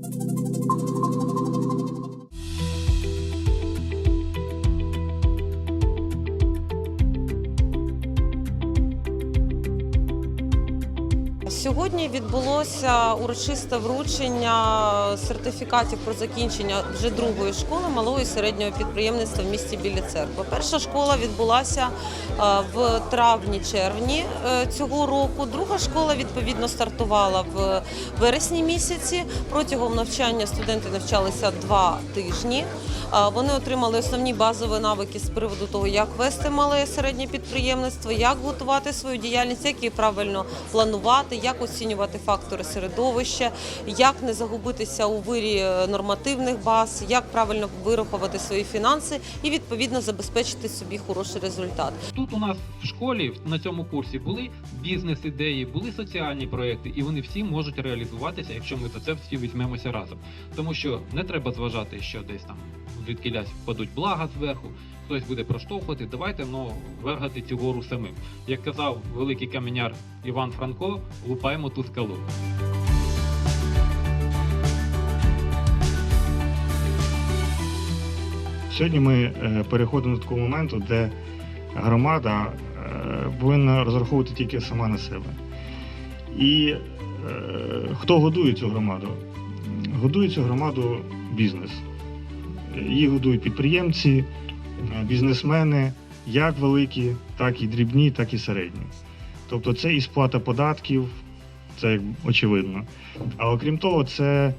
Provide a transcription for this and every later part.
Thank you. Сьогодні відбулося урочисте вручення сертифікатів про закінчення вже другої школи малого і середнього підприємництва в місті Білі Церкви. Перша школа відбулася е, в травні-червні е, цього року. Друга школа відповідно стартувала в вересні місяці. Протягом навчання студенти навчалися два тижні. Е, Вони отримали основні базові навики з приводу того, як вести мале і середнє підприємництво, як готувати свою діяльність, як її правильно планувати, як оцінювати фактори середовища, як не загубитися у вирі е, нормативних баз, як правильно вирахувати свої фінанси і відповідно забезпечити собі хороший результат. Тут у нас в школі на цьому курсі були бізнес-ідеї, були соціальні проекти, і вони всі можуть реалізуватися, якщо ми за це всі візьмемося разом. Тому що не треба зважати, що десь там звідкилясь впадуть блага зверху, хтось буде проштовхувати. Давайте ну, вергати цю гору самим. Як казав великий каменяр Іван Франко, лупаємо ту скалу. Сьогодні ми е, переходимо до такого моменту, де громада е, повинна розраховувати тільки сама на себе. І е, хто годує цю громаду? Годує цю громаду бізнес. Її годують підприємці, е, бізнесмени, як великі, так і дрібні, так і середні. Тобто це і сплата податків, це очевидно. А окрім того, це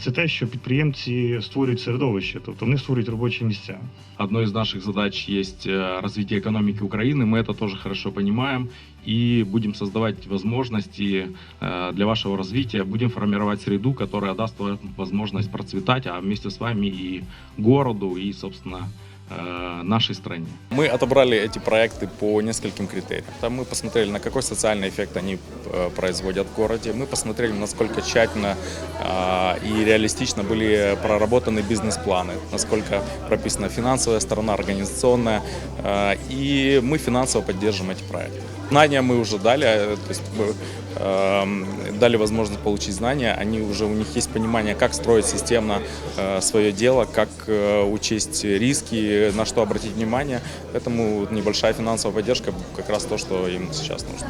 Це те, що підприємці створюють середовище, тобто вони створюють робочі місця. Одной из наших задач есть э, развитие экономики Украины. Мы это тоже хорошо понимаем и будем создавать возможности э, для вашего развития. Будем формировать среду, которая даст вам возможность процветать, а вместе с вами и городу, и, собственно, э, нашей стране. Мы отобрали эти проекты по нескольким критериям. Там мы посмотрели, на какой социальный эффект они э, производят в городе. Мы посмотрели, насколько тщательно а, и реалистично были проработаны бизнес-планы, насколько прописана финансовая сторона, организационная. А, И мы финансово поддержим эти проекты. Знания мы уже дали, э, то есть мы, дали возможность получить знания. Они уже у них есть понимание, как строить системно свое дело, как э, учесть риски, на что обратить внимание. Поэтому небольшая финансовая поддержка как раз то, что им сейчас нужно.